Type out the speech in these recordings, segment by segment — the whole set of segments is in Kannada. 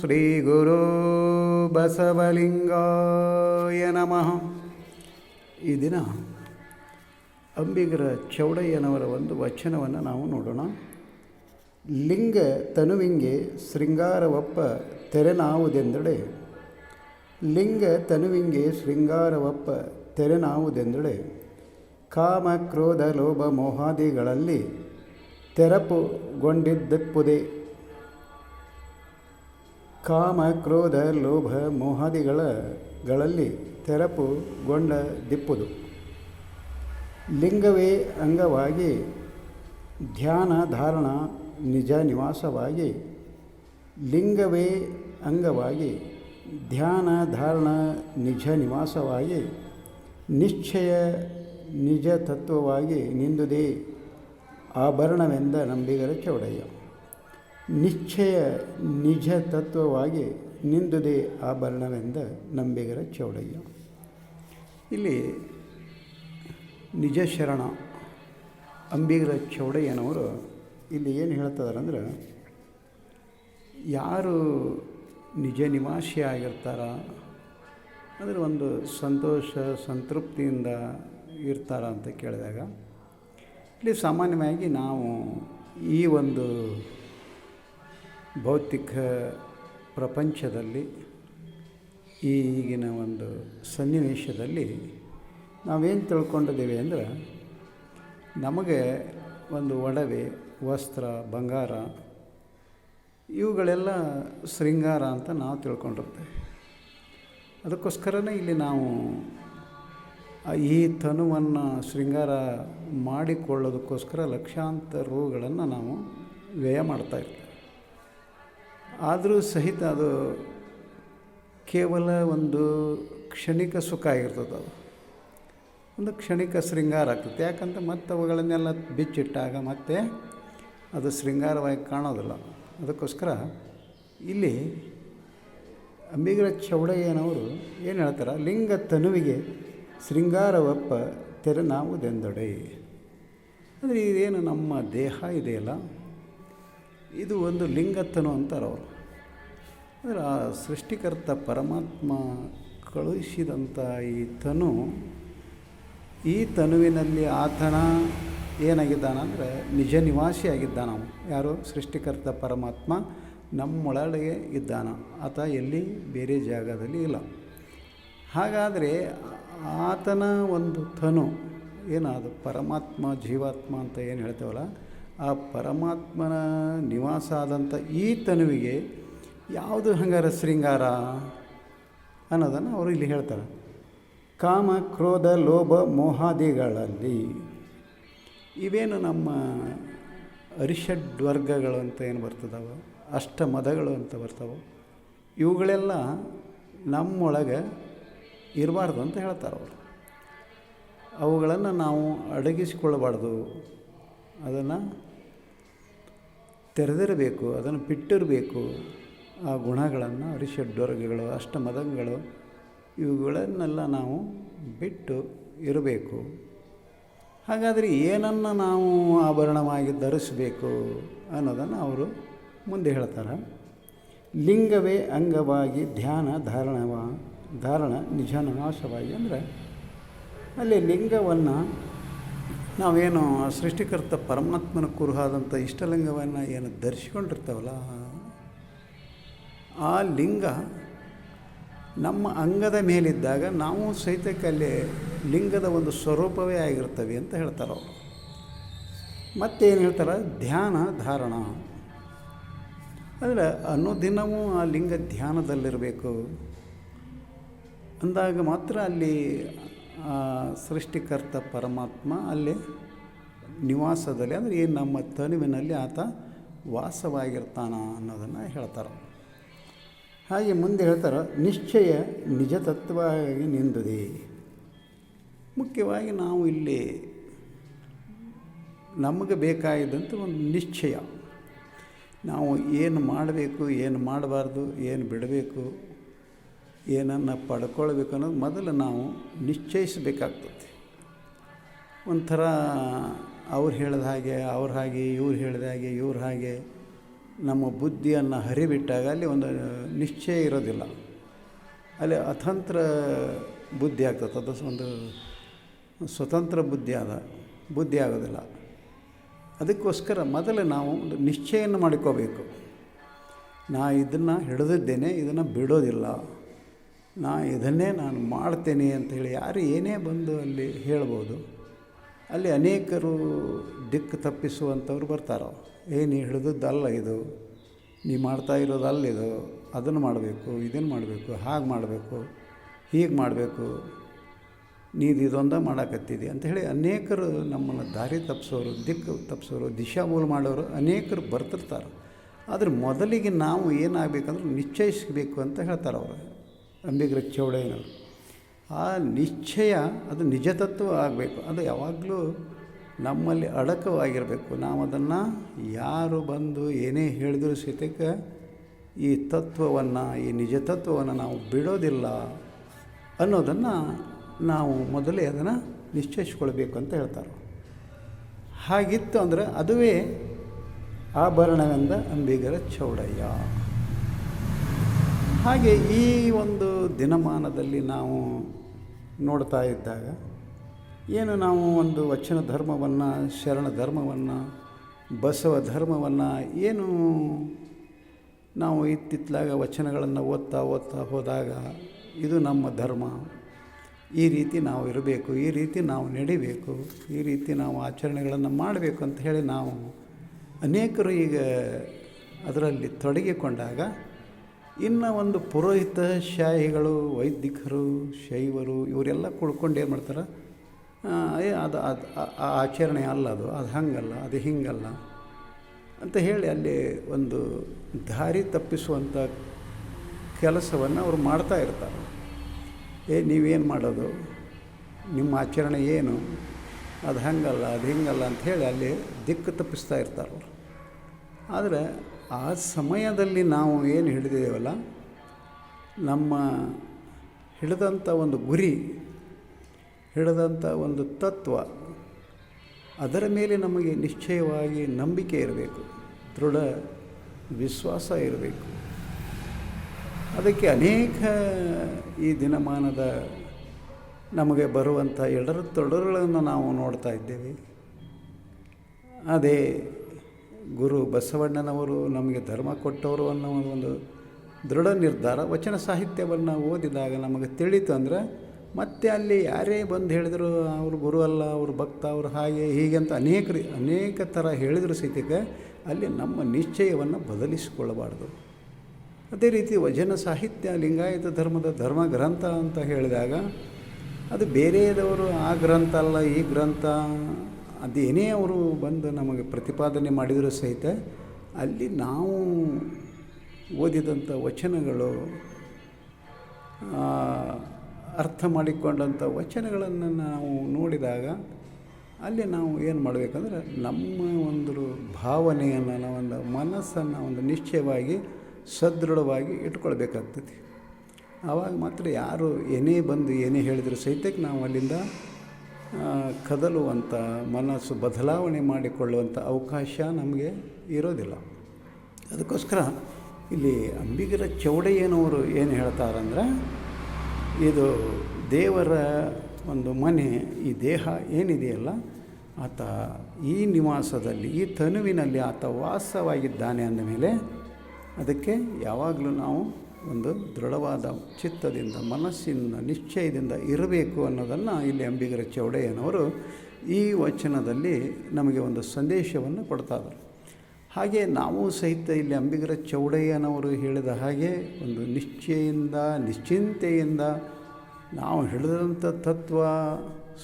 ಶ್ರೀ ಗುರು ಬಸವಲಿಂಗಾಯ ನಮಃ. ಈ ದಿನ ಅಂಬಿಗರ ಚೌಡಯ್ಯನವರ ಒಂದು ವಚನವನ್ನು ನಾವು ನೋಡೋಣ. ಲಿಂಗ ತನುವಿಂಗೆ ಶೃಂಗಾರವಪ್ಪ ತೆರೆನಾವುದೆಂದಡೆ. ಲಿಂಗ ತನುವಿಂಗೆ ಶೃಂಗಾರವಪ್ಪ ತೆರೆನಾವುದೆಂದಡೆ. ಕಾಮ ಕ್ರೋಧ ಲೋಭ ಮೋಹಾದಿಗಳಲ್ಲಿ ತೆರಪುಗೊಂಡಿದ್ದಪ್ಪುದೆ. ಕಾಮ, ಕ್ರೋಧ, ಲೋಭ ಮೋಹಾದಿಗಳಲ್ಲಿ ತೆರಪುಗೊಂಡ ದಿಪ್ಪುದು. ಲಿಂಗವೇ ಅಂಗವಾಗಿ ಧ್ಯಾನ ಧಾರಣ ನಿಜ ನಿವಾಸವಾಗಿ ಲಿಂಗವೇ ಅಂಗವಾಗಿ ಧ್ಯಾನ ಧಾರಣ ನಿಜ ನಿವಾಸವಾಗಿ ನಿಶ್ಚಯ ನಿಜ ತತ್ವವಾಗಿ ನಿಂದುದೇ ಆಭರಣವೆಂದ ನಂಬಿಗರ ಚೌಡಯ್ಯ. ನಿಶ್ಚಯ ನಿಜ ತತ್ವವಾಗಿ ನಿಂದುದೇ ಆಭರಣವೆಂದ ನಂಬಿಗರ ಚೌಡಯ್ಯ. ಇಲ್ಲಿ ನಿಜ ಶರಣ ಅಂಬಿಗರ ಚೌಡಯ್ಯನವರು ಇಲ್ಲಿ ಏನು ಹೇಳ್ತಿದ್ದಾರೆ ಅಂದ್ರೆ ಯಾರು ನಿಜ ನಿವಾಸಿ ಆಗಿರ್ತಾರ, ಅಂದರೆ ಒಂದು ಸಂತೋಷ, ಸಂತೃಪ್ತಿಯಿಂದ ಇರ್ತಾರ ಅಂತ ಕೇಳಿದಾಗ, ಇಲ್ಲಿ ಸಾಮಾನ್ಯವಾಗಿ ನಾವು ಈ ಒಂದು ಭೌತಿಕ ಪ್ರಪಂಚದಲ್ಲಿ ಈಗಿನ ಒಂದು ಸನ್ನಿವೇಶದಲ್ಲಿ ನಾವೇನು ತಿಳ್ಕೊಂಡಿದ್ದೀವಿ ಅಂದರೆ ನಮಗೆ ಒಂದು ಒಡವೆ, ವಸ್ತ್ರ, ಬಂಗಾರ, ಇವುಗಳೆಲ್ಲ ಶೃಂಗಾರ ಅಂತ ನಾವು ತಿಳ್ಕೊಂಡಿರ್ತೇವೆ. ಅದಕ್ಕೋಸ್ಕರನೇ ಇಲ್ಲಿ ನಾವು ಈ ತನುವನ್ನು ಶೃಂಗಾರ ಮಾಡಿಕೊಳ್ಳೋದಕ್ಕೋಸ್ಕರ ಲಕ್ಷಾಂತರ ರೂಗಳನ್ನು ನಾವು ವ್ಯಯ ಮಾಡ್ತಾಯಿರ್ತೇವೆ ಆದರೂ ಸಹಿತ ಅದು ಕೇವಲ ಒಂದು ಕ್ಷಣಿಕ ಸುಖ ಆಗಿರ್ತದೆ ಅದು. ಒಂದು ಕ್ಷಣಿಕ ಶೃಂಗಾರ ಆಗ್ತದೆ. ಯಾಕಂತ ಮತ್ತೆ ಅವುಗಳನ್ನೆಲ್ಲ ಬಿಚ್ಚಿಟ್ಟಾಗ ಮತ್ತೆ ಅದು ಶೃಂಗಾರವಾಗಿ ಕಾಣೋದಿಲ್ಲ. ಅದಕ್ಕೋಸ್ಕರ ಇಲ್ಲಿ ಅಂಬಿಗರ ಚೌಡಯ್ಯನವರು ಏನು ಹೇಳ್ತಾರೆ? ಲಿಂಗ ತನುವಿಗೆ ಶೃಂಗಾರವಪ್ಪ ತೆರನಾವುದೆಂದೊಡೆ. ಅಂದರೆ ಇದೇನು ನಮ್ಮ ದೇಹ ಇದೆಯಲ್ಲ? ಇದು ಒಂದು ಲಿಂಗತ್ತನು ಅಂತಾರೆ ಅವರು. ಅಂದರೆ ಆ ಸೃಷ್ಟಿಕರ್ತ ಪರಮಾತ್ಮ ಕಳುಹಿಸಿದಂಥ ಈ ತನು, ಈ ತನುವಿನಲ್ಲಿ ಆತನ ಏನಾಗಿದ್ದಾನಂದರೆ ನಿಜ ನಿವಾಸಿ ಆಗಿದ್ದಾನ ಯಾರು? ಸೃಷ್ಟಿಕರ್ತ ಪರಮಾತ್ಮ ನಮ್ಮೊಳಗೆ ಇದ್ದಾನ. ಆತ ಎಲ್ಲಿ? ಬೇರೆ ಜಾಗದಲ್ಲಿ ಇಲ್ಲ. ಹಾಗಾದರೆ ಆತನ ಒಂದು ತನು, ಏನದು ಪರಮಾತ್ಮ, ಜೀವಾತ್ಮ ಅಂತ ಏನು ಹೇಳ್ತೇವಲ್ಲ ಆ ಪರಮಾತ್ಮನ ನಿವಾಸ ಆದಂಥ ಈ ತನುವಿಗೆ ಯಾವುದು ಹಂಗಾರ ಶೃಂಗಾರ ಅನ್ನೋದನ್ನು ಅವರು ಇಲ್ಲಿ ಹೇಳ್ತಾರೆ. ಕಾಮ, ಕ್ರೋಧ, ಲೋಭ, ಮೋಹಾದಿಗಳಲ್ಲಿ ಇವೇನು ನಮ್ಮ ಅರಿಷಡ್ವರ್ಗಗಳು ಅಂತ ಏನು ಬರ್ತದವ? ಅಷ್ಟ ಮದಗಳು ಅಂತ ಬರ್ತಾವೆ? ಇವುಗಳೆಲ್ಲ ನಮ್ಮೊಳಗೆ ಇರಬಾರ್ದು ಅಂತ ಹೇಳ್ತಾರೆ ಅವರು. ಅವುಗಳನ್ನು ನಾವು ಅಡಗಿಸಿಕೊಳ್ಳಬಾರ್ದು ಅದನ್ನು ತೆರೆದಿರಬೇಕು, ಅದನ್ನು ಬಿಟ್ಟಿರಬೇಕು. ಆ ಗುಣಗಳನ್ನು ಅರಿಷಡ್ವರ್ಗಗಳು ಅಷ್ಟಮದಗಳು ಇವುಗಳನ್ನೆಲ್ಲ ನಾವು ಬಿಟ್ಟು ಇರಬೇಕು. ಹಾಗಾದರೆ ಏನನ್ನು ನಾವು ಆಭರಣವಾಗಿ ಧರಿಸಬೇಕು ಅನ್ನೋದನ್ನು ಅವರು ಮುಂದೆ ಹೇಳ್ತಾರೆ. ಲಿಂಗವೇ ಅಂಗವಾಗಿ ಧ್ಯಾನ ಧಾರಣವ, ಧಾರಣ ನಿಜ ನಾಶವಾಗಿ ಅಂದರೆ ಅಲ್ಲಿ ಲಿಂಗವನ್ನು ನಾವೇನು ಸೃಷ್ಟಿಕರ್ತ ಪರಮಾತ್ಮನ ಕುರುಹಾದಂಥ ಇಷ್ಟಲಿಂಗವನ್ನು ಏನು ಧರಿಸ್ಕೊಂಡಿರ್ತಾವಲ್ಲ? ಆ ಲಿಂಗ ನಮ್ಮ ಅಂಗದ ಮೇಲಿದ್ದಾಗ ನಾವು ಸಹಿತಕ್ಕಲ್ಲಿ ಲಿಂಗದ ಒಂದು ಸ್ವರೂಪವೇ ಆಗಿರ್ತವೆ ಅಂತ ಹೇಳ್ತಾರೆ ಅವರು. ಮತ್ತೇನು ಹೇಳ್ತಾರೆ? ಧ್ಯಾನ ಧಾರಣ. ಅಂದರೆ ಅನುದಿನವೂ ಆ ಲಿಂಗ ಧ್ಯಾನದಲ್ಲಿರಬೇಕು. ಅಂದಾಗ ಮಾತ್ರ ಅಲ್ಲಿ ಸೃಷ್ಟಿಕರ್ತ ಪರಮಾತ್ಮ ಅಲ್ಲಿ ನಿವಾಸದಲ್ಲಿ, ಅಂದರೆ ಏನು ನಮ್ಮ ತನುವಿನಲ್ಲಿ ಆತ ವಾಸವಾಗಿರ್ತಾನ ಅನ್ನೋದನ್ನು ಹೇಳ್ತಾರೆ. ಹಾಗೆ ಮುಂದೆ ಹೇಳ್ತಾರೆ, ನಿಶ್ಚಯ ನಿಜ ತತ್ವವಾಗಿ ನಿಂದಿದೆ ಮುಖ್ಯವಾಗಿ ನಾವು ಇಲ್ಲಿ ನಮಗೆ ಬೇಕಾಗಿದ್ದಂಥ ಒಂದು ನಿಶ್ಚಯ. ನಾವು ಏನು ಮಾಡಬೇಕು, ಏನು ಮಾಡಬಾರ್ದು, ಏನು ಬಿಡಬೇಕು ಏನನ್ನು ಪಡ್ಕೊಳ್ಬೇಕು ಅನ್ನೋದು ಮೊದಲು ನಾವು ನಿಶ್ಚಯಿಸಬೇಕಾಗ್ತದೆ. ಒಂಥರ ಅವ್ರು ಹೇಳಿದ ಹಾಗೆ, ಅವ್ರ ಹಾಗೆ, ಇವ್ರು ಹೇಳಿದ ಹಾಗೆ, ಇವ್ರ ಹಾಗೆ ನಮ್ಮ ಬುದ್ಧಿಯನ್ನು ಹರಿಬಿಟ್ಟಾಗ ಅಲ್ಲಿ ಒಂದು ನಿಶ್ಚಯ ಇರೋದಿಲ್ಲ. ಅಲ್ಲಿ ಅತಂತ್ರ ಬುದ್ಧಿ ಆಗ್ತದೆ. ಅದು ಒಂದು ಸ್ವತಂತ್ರ ಬುದ್ಧಿ ಆದ, ಬುದ್ಧಿ ಆಗೋದಿಲ್ಲ. ಅದಕ್ಕೋಸ್ಕರ ಮೊದಲು ನಾವು ಒಂದು ನಿಶ್ಚಯನ್ನು ಮಾಡಿಕೋಬೇಕು. ನಾ ಇದನ್ನು ಹಿಡಿದಿದ್ದೇನೆ, ಇದನ್ನು ಬಿಡೋದಿಲ್ಲ. ನಾ ಇದನ್ನೇ ನಾನು ಮಾಡ್ತೇನೆ ಹೇಳಿ ಯಾರು ಏನೇ ಬಂದು ಅಲ್ಲಿ ಹೇಳ್ಬೋದು. ಅಲ್ಲಿ ಅನೇಕರು ದಿಕ್ಕು ತಪ್ಪಿಸುವಂಥವ್ರು ಬರ್ತಾರೆ. ಏನು ಹಿಡಿದದ್ದಲ್ಲ ಇದು. ನೀ ಮಾಡ್ತಾ ಇರೋದಲ್ಲ ಇದು. ಅದನ್ನು ಮಾಡಬೇಕು, ಇದನ್ನು ಮಾಡಬೇಕು, ಹಾಗೆ ಮಾಡಬೇಕು, ಹೀಗೆ ಮಾಡಬೇಕು. ನೀದು ಇದೊಂದ ಅಂತ ಅಂಥೇಳಿ ಅನೇಕರು ನಮ್ಮನ್ನು ದಾರಿ ತಪ್ಪಿಸೋರು ದಿಕ್ಕು ತಪ್ಪಿಸೋರು ದಿಶಾಮೂಲ ಮಾಡೋರು ಅನೇಕರು ಬರ್ತಿರ್ತಾರೆ. ಆದರೆ ಮೊದಲಿಗೆ ನಾವು ಏನಾಗಬೇಕಂದ್ರೆ ನಿಶ್ಚಯಿಸಬೇಕು ಅಂತ ಹೇಳ್ತಾರೆ ಅವರು. ಅಂಬಿಗರ ಚೌಡಯ್ಯನವರು ಆ ನಿಶ್ಚಯ, ಅದು ನಿಜ ತತ್ವ ಆಗಬೇಕು. ಅದು ಯಾವಾಗಲೂ ನಮ್ಮಲ್ಲಿ ಅಡಕವಾಗಿರಬೇಕು. ನಾವು ಅದನ್ನು ಯಾರು ಬಂದು ಏನೇ ಹೇಳಿದ್ರು ಸಹಿತಕ್ಕ ಈ ತತ್ವವನ್ನು, ಈ ನಿಜ ತತ್ವವನ್ನು ನಾವು ಬಿಡೋದಿಲ್ಲ ಅನ್ನೋದನ್ನು ನಾವು ಮೊದಲೇ ಅದನ್ನು ನಿಶ್ಚಯಿಸ್ಕೊಳ್ಬೇಕು ಅಂತ ಹೇಳ್ತಾರೆ. ಹಾಗಿತ್ತು ಅಂದರೆ ಅದುವೇ ಆಭರಣವೆಂದ ಅಂಬಿಗರ ಚೌಡಯ್ಯ ಹಾಗೆ ಈ ಒಂದು ದಿನಮಾನದಲ್ಲಿ ನಾವು ನೋಡ್ತಾ ಇದ್ದಾಗ ಏನು ನಾವು ಒಂದು ವಚನ ಧರ್ಮವನ್ನು, ಶರಣ ಧರ್ಮವನ್ನು, ಬಸವ ಧರ್ಮವನ್ನು ಏನು ನಾವು ಇತ್ತಿತ್ತಲಾಗ ವಚನಗಳನ್ನು ಓದ್ತಾ ಓದ್ತಾ ಹೋದಾಗ ಇದು ನಮ್ಮ ಧರ್ಮ. ಈ ರೀತಿ ನಾವು ಇರಬೇಕು, ಈ ರೀತಿ ನಾವು ನಡಿಬೇಕು, ಈ ರೀತಿ ನಾವು ಆಚರಣೆಗಳನ್ನು ಮಾಡಬೇಕು ಅಂತ ಹೇಳಿ ನಾವು ಅನೇಕರು ಈಗ ಅದರಲ್ಲಿ ತೊಡಗಿಕೊಂಡಾಗ ಇನ್ನು ಒಂದು ಪುರೋಹಿತ ಶಾಹಿಗಳು, ವೈದಿಕರು, ಶೈವರು ಇವರೆಲ್ಲ ಕುಳ್ಕೊಂಡು ಏನು ಮಾಡ್ತಾರೆ? ಏ, ಅದು ಅದು, ಆ ಆಚರಣೆ ಅಲ್ಲ ಅದು ಅದು ಹಂಗಲ್ಲ, ಅದು ಹಿಂಗಲ್ಲ ಅಂತ ಹೇಳಿ ಅಲ್ಲಿ ಒಂದು ದಾರಿ ತಪ್ಪಿಸುವಂಥ ಕೆಲಸವನ್ನು ಅವರು ಮಾಡ್ತಾ ಇರ್ತಾರೆ. ಏ, ನೀವೇನು ಮಾಡೋದು? ನಿಮ್ಮ ಆಚರಣೆ ಏನು? ಅದು ಹಂಗಲ್ಲ, ಅದು ಹಿಂಗಲ್ಲ ಅಂಥೇಳಿ ಅಲ್ಲಿ ದಿಕ್ಕು ತಪ್ಪಿಸ್ತಾ ಇರ್ತಾರೆ ಆದರೆ ಆ ಸಮಯದಲ್ಲಿ ನಾವು ಏನು ಹಿಡಿದಿದ್ದೇವಲ್ಲ ನಮ್ಮ ಹಿಡಿದಂಥ ಒಂದು ಗುರಿ ಹಿಡಿದಂಥ ಒಂದು ತತ್ವ, ಅದರ ಮೇಲೆ ನಮಗೆ ನಿಶ್ಚಯವಾಗಿ ನಂಬಿಕೆ ಇರಬೇಕು, ದೃಢ ವಿಶ್ವಾಸ ಇರಬೇಕು. ಅದಕ್ಕೆ ಅನೇಕ ಈ ದಿನಮಾನದ ನಮಗೆ ಬರುವಂಥ ಎಡರು ತೊಡರುಗಳನ್ನು ನಾವು ನೋಡ್ತಾ ಇದ್ದೇವೆ. ಅದೇ ಗುರು ಬಸವಣ್ಣನವರು ನಮಗೆ ಧರ್ಮ ಕೊಟ್ಟವರು ಅನ್ನೋ ಒಂದು ದೃಢ ನಿರ್ಧಾರ, ವಚನ ಸಾಹಿತ್ಯವನ್ನು ಓದಿದಾಗ ನಮಗೆ ತಿಳಿತು ಅಂದರೆ ಮತ್ತೆ ಅಲ್ಲಿ ಯಾರೇ ಬಂದು ಹೇಳಿದರು, ಅವರು ಗುರು ಅಲ್ಲ, ಅವರು ಭಕ್ತ, ಅವರು ಹಾಗೆ ಹೀಗೆ ಅಂತ ಅನೇಕ ಅನೇಕ ಥರ ಹೇಳಿದ್ರು ಸಹಿತಕ್ಕೆ ಅಲ್ಲಿ ನಮ್ಮ ನಿಶ್ಚಯವನ್ನು ಬದಲಿಸಿಕೊಳ್ಳಬಾರ್ದು. ಅದೇ ರೀತಿ ವಚನ ಸಾಹಿತ್ಯ, ಲಿಂಗಾಯತ ಧರ್ಮದ ಧರ್ಮ ಗ್ರಂಥ ಅಂತ ಹೇಳಿದಾಗ, ಅದು ಬೇರೆಯದವರು ಆ ಗ್ರಂಥ ಅಲ್ಲ, ಈ ಗ್ರಂಥ ಅದೇನೇ ಅವರು ಬಂದು ನಮಗೆ ಪ್ರತಿಪಾದನೆ ಮಾಡಿದರೂ ಸಹಿತ ಅಲ್ಲಿ ನಾವು ಓದಿದಂಥ ವಚನಗಳು ಅರ್ಥ ಮಾಡಿಕೊಂಡಂಥ ವಚನಗಳನ್ನು ನಾವು ನೋಡಿದಾಗ ಅಲ್ಲಿ ನಾವು ಏನು ಮಾಡಬೇಕಂದ್ರೆ ನಮ್ಮ ಒಂದು ಭಾವನೆಯನ್ನು, ಒಂದು ಮನಸ್ಸನ್ನು, ಒಂದು ನಿಶ್ಚಯವಾಗಿ ಸದೃಢವಾಗಿ ಇಟ್ಕೊಳ್ಬೇಕಾಗ್ತದೆ ಆವಾಗ ಮಾತ್ರ ಯಾರು ಏನೇ ಬಂದು ಏನೇ ಹೇಳಿದರೂ ಸಹಿತಕ್ಕೆ ನಾವು ಅಲ್ಲಿಂದ ಕದಲುವಂಥ ಮನಸ್ಸು ಬದಲಾವಣೆ ಮಾಡಿಕೊಳ್ಳುವಂಥ ಅವಕಾಶ ನಮಗೆ ಇರೋದಿಲ್ಲ. ಅದಕ್ಕೋಸ್ಕರ ಇಲ್ಲಿ ಅಂಬಿಗರ ಚೌಡಯ್ಯನವರು ಏನು ಹೇಳ್ತಾರಂದ್ರೆ, ಇದು ದೇವರ ಒಂದು ಮನೆ, ಈ ದೇಹ ಏನಿದೆಯಲ್ಲ, ಆತ ಈ ನಿವಾಸದಲ್ಲಿ, ಈ ತನುವಿನಲ್ಲಿ ಆತ ವಾಸವಾಗಿದ್ದಾನೆ ಅಂದಮೇಲೆ ಅದಕ್ಕೆ ಯಾವಾಗಲೂ ನಾವು ಒಂದು ದೃಢವಾದ ಚಿತ್ತದಿಂದ, ಮನಸ್ಸಿನ ನಿಶ್ಚಯದಿಂದ ಇರಬೇಕು ಅನ್ನೋದನ್ನು ಇಲ್ಲಿ ಅಂಬಿಗರ ಚೌಡಯ್ಯನವರು ಈ ವಚನದಲ್ಲಿ ನಮಗೆ ಒಂದು ಸಂದೇಶವನ್ನು ಕೊಡ್ತಾಯಿದ್ದಾರೆ ಹಾಗೆ ನಾವು ಸಹಿತ ಇಲ್ಲಿ ಅಂಬಿಗರ ಚೌಡಯ್ಯನವರು ಹೇಳಿದ ಹಾಗೆ ಒಂದು ನಿಶ್ಚಯಿಂದ, ನಿಶ್ಚಿಂತೆಯಿಂದ ನಾವು ಹೇಳಿದಂಥ ತತ್ವ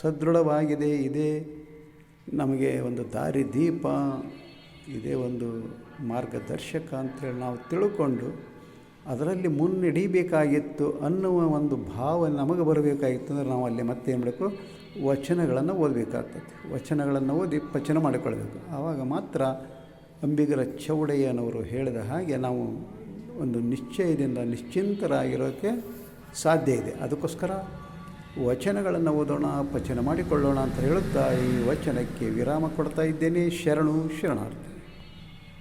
ಸದೃಢವಾಗಿದೆ, ಇದೇ ನಮಗೆ ಒಂದು ದಾರಿ ದೀಪ ಇದೇ ಒಂದು ಮಾರ್ಗದರ್ಶಕ ಅಂತೇಳಿ ನಾವು ತಿಳ್ಕೊಂಡು ಅದರಲ್ಲಿ ಮುನ್ನಡಿಬೇಕಾಗಿತ್ತು ಅನ್ನುವ ಒಂದು ಭಾವ ನಮಗೆ ಬರಬೇಕಾಗಿತ್ತು ಅಂದರೆ ನಾವು ಅಲ್ಲಿ ಮತ್ತೆ ಏನು ಮಾಡಬೇಕು? ವಚನಗಳನ್ನು ಓದಬೇಕಾಗ್ತದೆ. ವಚನಗಳನ್ನು ಓದಿ ಪಚನ ಮಾಡಿಕೊಳ್ಬೇಕು. ಆವಾಗ ಮಾತ್ರ ಅಂಬಿಗರ ಚೌಡಯ್ಯನವರು ಹೇಳಿದ ಹಾಗೆ ನಾವು ಒಂದು ನಿಶ್ಚಯದಿಂದ ನಿಶ್ಚಿಂತರಾಗಿರೋಕ್ಕೆ ಸಾಧ್ಯ ಇದೆ. ಅದಕ್ಕೋಸ್ಕರ ವಚನಗಳನ್ನು ಓದೋಣ, ಪಚನ ಮಾಡಿಕೊಳ್ಳೋಣ ಅಂತ ಹೇಳುತ್ತಾ ಈ ವಚನಕ್ಕೆ ವಿರಾಮ ಕೊಡ್ತಾ ಇದ್ದೇನೆ. ಶರಣು ಶರಣಾರ್ಥಿ.